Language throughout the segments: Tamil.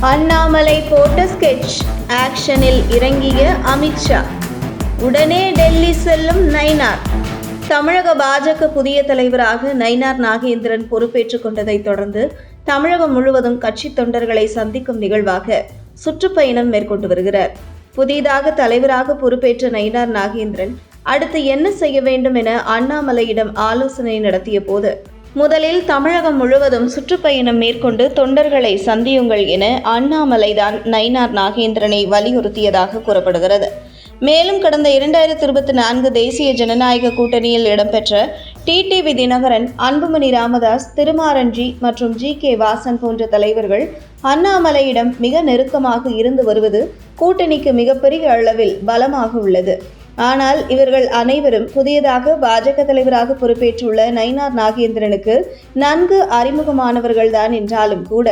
அண்ணாமலை போட்ட ஸ்கெட்ச் ஆக்ஷனில் இறங்கிய அமித்ஷா உடனே டெல்லி செல்லும் நைனார் தமிழக பாஜக புதிய தலைவராக நயினார் நாகேந்திரன் பொறுப்பேற்றுக் கொண்டதைத் தொடர்ந்து தமிழகம் முழுவதும் கட்சி தொண்டர்களை சந்திக்கும் நிகழ்வாக சுற்றுப்பயணம் மேற்கொண்டு வருகிறார். புதிதாக தலைவராக பொறுப்பேற்ற நயினார் நாகேந்திரன் அடுத்து என்ன செய்ய வேண்டும் என அண்ணாமலையிடம் ஆலோசனை நடத்திய போது முதலில் தமிழகம் முழுவதும் சுற்றுப்பயணம் மேற்கொண்டு தொண்டர்களை சந்தியுங்கள் என அண்ணாமலைதான் நயினார் நாகேந்திரனை வலியுறுத்தியதாக கூறப்படுகிறது. மேலும் கடந்த இரண்டாயிரத்தி இருபத்தி நான்கு தேசிய ஜனநாயக கூட்டணியில் இடம்பெற்ற டிடிவி தினகரன் அன்புமணி ராமதாஸ் திருமாரஞ்சி மற்றும் ஜி கே வாசன் போன்ற தலைவர்கள் அண்ணாமலையிடம் மிக நெருக்கமாக இருந்து வருவது கூட்டணிக்கு மிகப்பெரிய அளவில் பலமாக உள்ளது. ஆனால் இவர்கள் அனைவரும் புதியதாக பாஜக தலைவராக பொறுப்பேற்றுள்ள நயினார் நாகேந்திரனுக்கு நன்கு அறிமுகமானவர்கள்தான் என்றாலும் கூட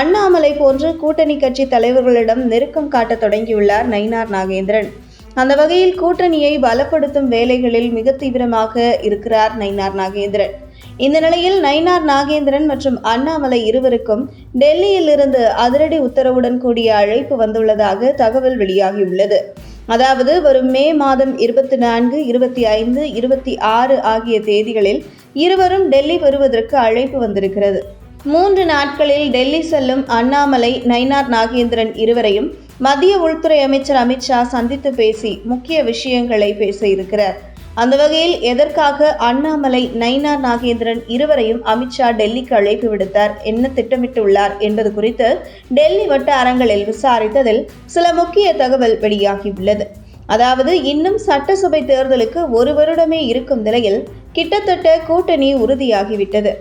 அண்ணாமலை போன்ற கூட்டணி கட்சி தலைவர்களிடம் நெருக்கம் காட்டத் தொடங்கியுள்ளார் நயினார் நாகேந்திரன். அந்த வகையில் கூட்டணியை பலப்படுத்தும் வேலைகளில் மிக தீவிரமாக இருக்கிறார் நயினார் நாகேந்திரன். இந்த நிலையில் நயினார் நாகேந்திரன் மற்றும் அண்ணாமலை இருவருக்கும் டெல்லியில் இருந்து அதிரடி உத்தரவுடன் கூடிய அழைப்பு வந்துள்ளதாக தகவல் வெளியாகியுள்ளது. அதாவது வரும் மே மாதம் இருபத்தி நான்கு இருபத்தி ஐந்து இருபத்தி ஆறு ஆகிய தேதிகளில் இருவரும் டெல்லி வருவதற்கு அழைப்பு வந்திருக்கிறது. மூன்று நாட்களில் டெல்லி செல்லும் அண்ணாமலை நயினார் நாகேந்திரன் இருவரையும் மத்திய உள்துறை அமைச்சர் அமித்ஷா சந்தித்து பேசி முக்கிய விஷயங்களை பேச இருக்கிறார். அந்த வகையில் எதற்காக அண்ணாமலை நயினார் நாகேந்திரன் இருவரையும் அமித்ஷா டெல்லிக்கு அழைப்பு விடுத்தார்? என்ன திட்டமிட்டுள்ளார் என்பது குறித்து டெல்லி வட்டாரங்களில் விசாரித்ததில் சில முக்கிய தகவல் வெளியாகியுள்ளது. அதாவது இன்னும் சட்டசபை தேர்தலுக்கு ஒரு வருடமே இருக்கும் நிலையில் கிட்டத்தட்ட கூட்டணி உறுதியாகிவிட்டது.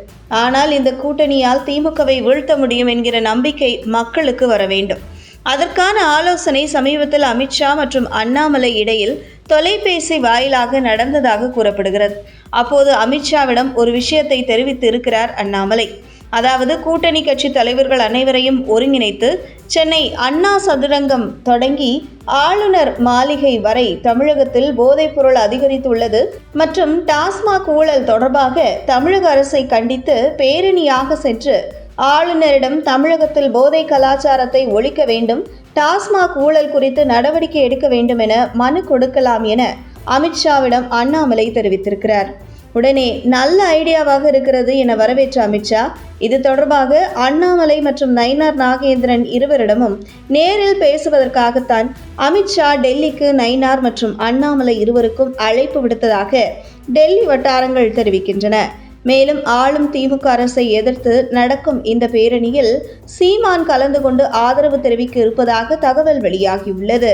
ஆனால் இந்த கூட்டணியால் திமுகவை வீழ்த்த முடியும் என்கிற நம்பிக்கை மக்களுக்கு வர வேண்டும் அதற்கான ஆலோசனை சமீபத்தில் அமித்ஷா மற்றும் அண்ணாமலை இடையில் தொலைபேசி வாயிலாக நடந்ததாக கூறப்படுகிறது. அப்போது அமித்ஷாவிடம் ஒரு விஷயத்தை தெரிவித்து இருக்கிறார் அண்ணாமலை. அதாவது கூட்டணி கட்சி தலைவர்கள் அனைவரையும் ஒருங்கிணைத்து சென்னை அண்ணா சதுரங்கம் தொடங்கி ஆளுநர் மாளிகை வரை தமிழகத்தில் போதைப்பொருள் அதிகரித்துள்ளது மற்றும் டாஸ்மாக் ஊழல் தொடர்பாக தமிழக அரசை கண்டித்து பேரணியாக சென்று ஆளுநரிடம் தமிழகத்தில் போதை கலாச்சாரத்தை ஒழிக்க வேண்டும் டாஸ்மாக் ஊழல் குறித்து நடவடிக்கை எடுக்க வேண்டும் என மனு கொடுக்கலாம் என அமித்ஷாவிடம் அண்ணாமலை தெரிவித்திருக்கிறார். உடனே நல்ல ஐடியாவாக இருக்கிறது என வரவேற்ற அமித்ஷா இது தொடர்பாக அண்ணாமலை மற்றும் நயினார் நாகேந்திரன் இருவரிடமும் நேரில் பேசுவதற்காகத்தான் அமித்ஷா டெல்லிக்கு நயினார் மற்றும் அண்ணாமலை இருவருக்கும் அழைப்பு விடுத்ததாக டெல்லி வட்டாரங்கள் தெரிவிக்கின்றன. மேலும் ஆளும் திமுக அரசை எதிர்த்து நடக்கும் இந்த பேரணியில் சீமான் கலந்து கொண்டு ஆதரவு தெரிவிக்க இருப்பதாக தகவல் வெளியாகியுள்ளது.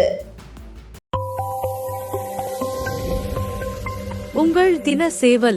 உங்கள் தின சேவல்